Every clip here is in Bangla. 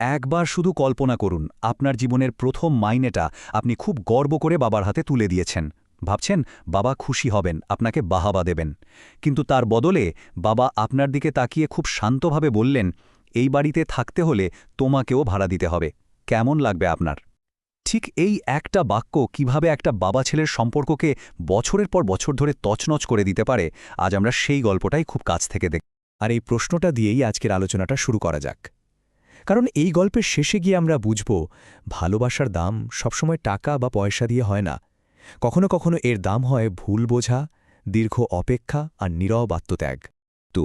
একবার শুধু কল্পনা করুন, আপনার জীবনের প্রথম মাইনেটা আপনি খুব গর্ব করে বাবার হাতে তুলে দিয়েছেন। ভাবছেন, বাবা খুশি হবেন, আপনাকে বাহাবা দেবেন। কিন্তু তার বদলে বাবা আপনার দিকে তাকিয়ে খুব শান্তভাবে বললেন, এই বাড়িতে থাকতে হলে তোমাকেও ভাড়া দিতে হবে। কেমন লাগবে আপনার? ঠিক এই একটা বাক্য কীভাবে একটা বাবা ছেলের সম্পর্ককে বছরের পর বছর ধরে তছনছ করে দিতে পারে, আজ আমরা সেই গল্পটাই খুব কাছ থেকে দেখ আর এই প্রশ্নটা দিয়েই আজকের আলোচনাটা শুরু করা যাক। কারণ এই গল্পের শেষে গিয়ে আমরা বুঝব, ভালোবাসার দাম সবসময় টাকা বা পয়সা দিয়ে হয় না। কখনো কখনো এর দাম হয় ভুল বোঝা, দীর্ঘ অপেক্ষা আর নীরব আত্মত্যাগ। তো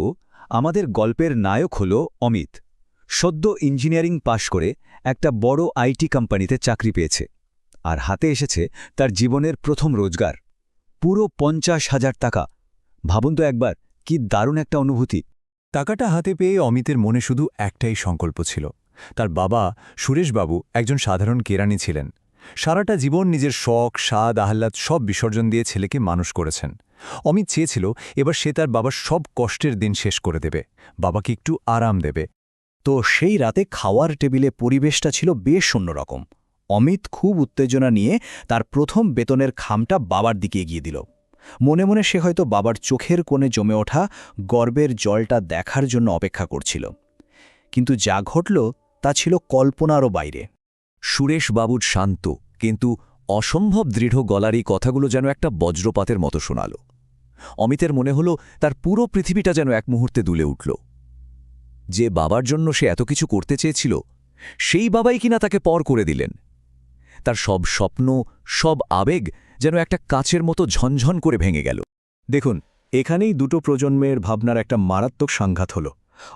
আমাদের গল্পের নায়ক হল অমিত। সদ্য ইঞ্জিনিয়ারিং পাশ করে একটা বড় আইটি কোম্পানিতে চাকরি পেয়েছে আর হাতে এসেছে তার জীবনের প্রথম রোজগার। পুরো পঞ্চাশ হাজার টাকা। ভাবুন তো একবার, কি দারুণ একটা অনুভূতি। টাকাটা হাতে পেয়ে অমিতের মনে শুধু একটাই সংকল্প ছিল। তার বাবা, সুরেশবাবু, একজন সাধারণ কেরানি ছিলেন। সারাটা জীবন নিজের শখ, স্বাদ, আহ্লাদ সব বিসর্জন দিয়ে ছেলেকে মানুষ করেছেন। অমিত চেয়েছিল এবার সে তার বাবার সব কষ্টের দিন শেষ করে দেবে। বাবাকে একটু আরাম দেবে। তো সেই রাতে খাওয়ার টেবিলে পরিবেশটা ছিল বেশ অন্যরকম। অমিত খুব উত্তেজনা নিয়ে তার প্রথম বেতনের খামটা বাবার দিকে এগিয়ে দিল। মনে মনে সে হয়তো বাবার চোখের কোণে জমে ওঠা গর্বের জলটা দেখার জন্য অপেক্ষা করছিল। কিন্তু যা ঘটল তা ছিল কল্পনারও বাইরে। সুরেশবাবুর শান্ত কিন্তু অসম্ভব দৃঢ় গলারই কথাগুলো যেন একটা বজ্রপাতের মতো শোনাল। অমিতের মনে হল তার পুরো পৃথিবীটা যেন এক মুহূর্তে দুলে উঠল। যে বাবার জন্য সে এত কিছু করতে চেয়েছিল, সেই বাবাই কিনা তাকে পর করে দিলেন। তার সব স্বপ্ন, সব আবেগ যেন একটা কাচের মতো ঝনঝন করে ভেঙে গেল। দেখুন, এখানেই দুটো প্রজন্মের ভাবনার একটা মারাত্মক সংঘাত হল।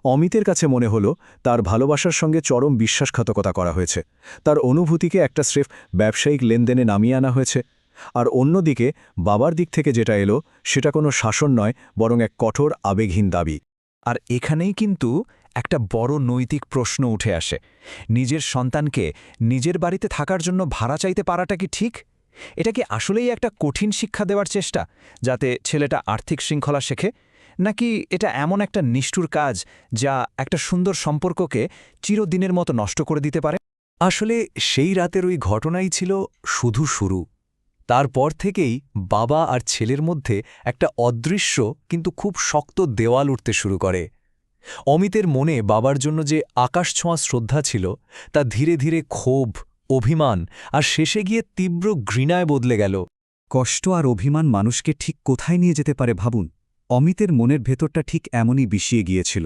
অমিতের কাছে মনে হল, তার ভালোবাসার সঙ্গে চরম বিশ্বাসঘাতকতা করা হয়েছে। তার অনুভূতিকে একটা স্রেফ ব্যবসায়িক লেনদেনে নামিয়ে আনা হয়েছে। আর অন্যদিকে, বাবার দিক থেকে যেটা এলো, সেটা কোনো শাসন নয়, বরং এক কঠোর আবেগহীন দাবি। আর এখানেই কিন্তু একটা বড় নৈতিক প্রশ্ন উঠে আসে। নিজের সন্তানকে নিজের বাড়িতে থাকার জন্য ভাড়া চাইতে পারাটা কি ঠিক? এটা কি আসলেই একটা কঠিন শিক্ষা দেওয়ার চেষ্টা, যাতে ছেলেটা আর্থিক শৃঙ্খলা শেখে? নাকি এটা এমন একটা নিষ্ঠুর কাজ, যা একটা সুন্দর সম্পর্ককে চিরদিনের মতো নষ্ট করে দিতে পারে? আসলে সেই রাতের ওই ঘটনাই ছিল শুধু শুরু। তারপর থেকেই বাবা আর ছেলের মধ্যে একটা অদৃশ্য, কিন্তু খুব শক্ত দেওয়াল উঠতে শুরু করে। অমিতের মনে বাবার জন্য যে আকাশ ছোঁয়া শ্রদ্ধা ছিল, তা ধীরে ধীরে ক্ষোভ অভিমান আর শেষে গিয়ে তীব্র ঘৃণায় বদলে গেল। কষ্ট আর অভিমান মানুষকে ঠিক কোথায় নিয়ে যেতে পারে ভাবুন? অমিতের মনের ভেতরটা ঠিক এমনই বিষিয়ে গিয়েছিল।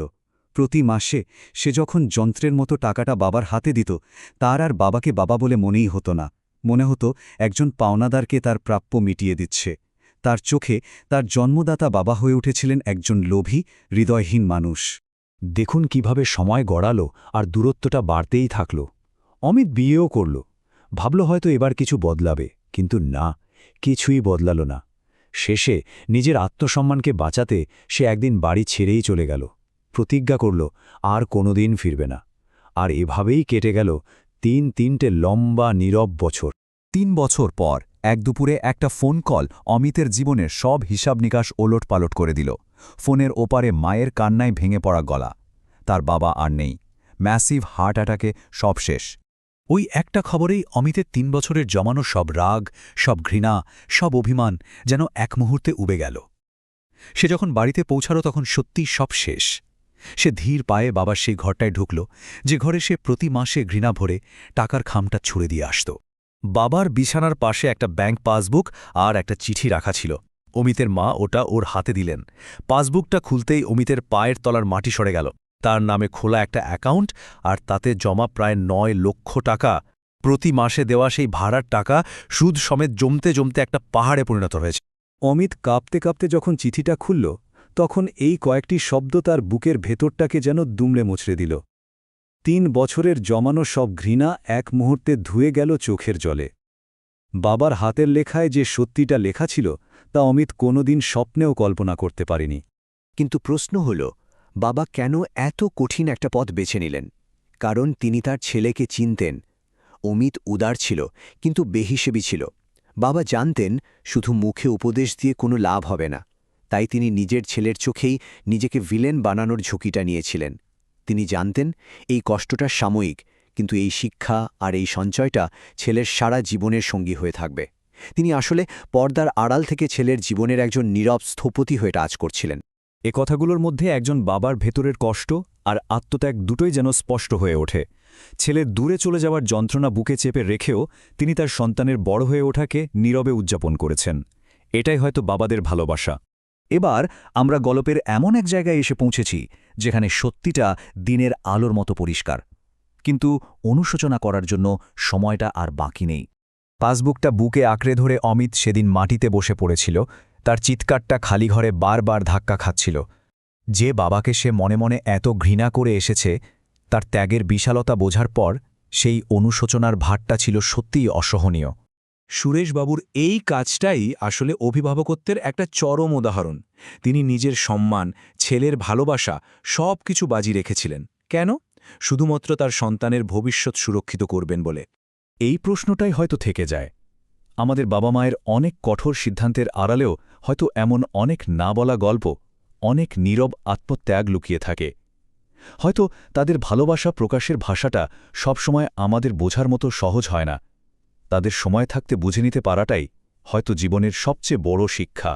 প্রতি মাসে সে যখন যন্ত্রের মতো টাকাটা বাবার হাতে দিত তার আর বাবাকে বাবা বলে মনেই হতো না। মনে হতো একজন পাওনাদারকে তার প্রাপ্য মিটিয়ে দিচ্ছে। তার চোখে তার জন্মদাতা বাবা হয়ে উঠেছিলেন একজন লোভী হৃদয়হীন মানুষ। দেখুন কীভাবে সময় গড়ালো আর দূরত্বটা বাড়তেই থাকল। অমিত বিয়েও করল। ভাবল হয়তো এবার কিছু বদলাবে, কিন্তু না, কিছুই বদলাল না। শেষে নিজের আত্মসম্মানকে বাঁচাতে সে একদিন বাড়ি ছেড়েই চলে গেল। প্রতিজ্ঞা করল, আর কোনোদিন ফিরবে না। আর এভাবেই কেটে গেল তিন তিনটে লম্বা নীরব বছর। তিন বছর পর এক দুপুরে একটা ফোন কল অমিতের জীবনের সব হিসাব নিকাশ ওলট পালট করে দিল। ফোনের ওপারে মায়ের কান্নায় ভেঙে পড়া গলা। তার বাবা আর নেই। ম্যাসিভ হার্ট অ্যাটাকে সব শেষ। ওই একটা খবরেই অমিতের তিন বছরের জমানো সব রাগ, সব ঘৃণা, সব অভিমান যেন এক মুহূর্তে উবে গেল। সে যখন বাড়িতে পৌঁছালো তখন সত্যি সব শেষ। সে ধীর পায়ে বাবার সেই ঘরটায় ঢুকল, যে ঘরে সে প্রতি মাসে ঘৃণা ভরে টাকার খামটা ছুড়ে দিয়ে আসত। বাবার বিছানার পাশে একটা ব্যাংক পাসবুক আর একটা চিঠি রাখা ছিল। অমিতের মা ওটা ওর হাতে দিলেন। পাসবুকটা খুলতেই অমিতের পায়ের তলার মাটি সরে গেল। তার নামে খোলা একটা অ্যাকাউন্ট আর তাতে জমা প্রায় নয় লক্ষ টাকা। প্রতি মাসে দেওয়া সেই ভাড়ার টাকা সুদ সমেত জমতে জমতে একটা পাহাড়ে পরিণত হয়েছে। অমিত কাঁপতে কাঁপতে যখন চিঠিটা খুলল, তখন এই কয়েকটি শব্দ তার বুকের ভেতরটাকে যেন দুমড়ে মুছড়ে দিল। তিন বছরের জমানো সব ঘৃণা এক মুহূর্তে ধুয়ে গেল চোখের জলে। বাবার হাতের লেখায় যে সত্যিটা লেখা ছিল, তা অমিত কোনোদিন স্বপ্নেও কল্পনা করতে পারেনি। কিন্তু প্রশ্ন হল বাবা কেন এত কঠিন একটা পথ বেছে নিলেন? কারণ তিনি তার ছেলেকে চিনতেন। অমিত উদার ছিল, কিন্তু বেহিসেবি ছিল। বাবা জানতেন, শুধু মুখে উপদেশ দিয়ে কোনো লাভ হবে না। তাই তিনি নিজের ছেলের চোখেই নিজেকে ভিলেন বানানোর ঝুঁকিটা নিয়েছিলেন। তিনি জানতেন, এই কষ্টটা সাময়িক, কিন্তু এই শিক্ষা আর এই সঞ্চয়টা ছেলের সারা জীবনের সঙ্গী হয়ে থাকবে। তিনি আসলে পর্দার আড়াল থেকে ছেলের জীবনের একজন নীরব স্থপতি হয়ে কাজ করছিলেন। এ কথাগুলোর মধ্যে একজন বাবার ভেতরের কষ্ট আর আত্মত্যাগ দুটোই যেন স্পষ্ট হয়ে ওঠে। ছেলের দূরে চলে যাওয়ার যন্ত্রণা বুকে চেপে রেখেও তিনি তার সন্তানের বড় হয়ে ওঠাকে নীরবে উদযাপন করেছেন। এটাই হয়তো বাবাদের ভালোবাসা। এবার আমরা গল্পের এমন এক জায়গায় এসে পৌঁছেছি, যেখানে সত্যিটা দিনের আলোর মতো পরিষ্কার। কিন্তু অনুশোচনা করার জন্য সময়টা আর বাকি নেই। পাসবুকটা বুকে আঁকড়ে ধরে অমিত সেদিন মাটিতে বসে পড়েছিল তার চিৎকারটা খালি ঘরে বারবার ধাক্কা খাচ্ছিল। যে বাবাকে সে মনে মনে এত ঘৃণা করে এসেছে, তার ত্যাগের বিশালতা বোঝার পর সেই অনুশোচনার ভারটা ছিল সত্যিই অসহনীয়। সুরেশবাবুর এই কাজটাই আসলে অভিভাবকত্বের একটা চরম উদাহরণ। তিনি নিজের সম্মান, ছেলের ভালোবাসা সব কিছু বাজি রেখেছিলেন। কেন? শুধুমাত্র তার সন্তানের ভবিষ্যৎ সুরক্ষিত করবেন বলে। এই প্রশ্নটাই হয়তো থেকে যায়। আমাদের বাবা মায়ের অনেক কঠোর সিদ্ধান্তের আড়ালেও হয়তো এমন অনেক না বলা গল্প, অনেক নীরব আত্মত্যাগ লুকিয়ে থাকে। হয়তো তাদের ভালোবাসা প্রকাশের ভাষাটা সবসময় আমাদের বোঝার মতো সহজ হয় না। তাদের সময় থাকতে বুঝে নিতে পারাটাই হয়তো জীবনের সবচেয়ে বড় শিক্ষা।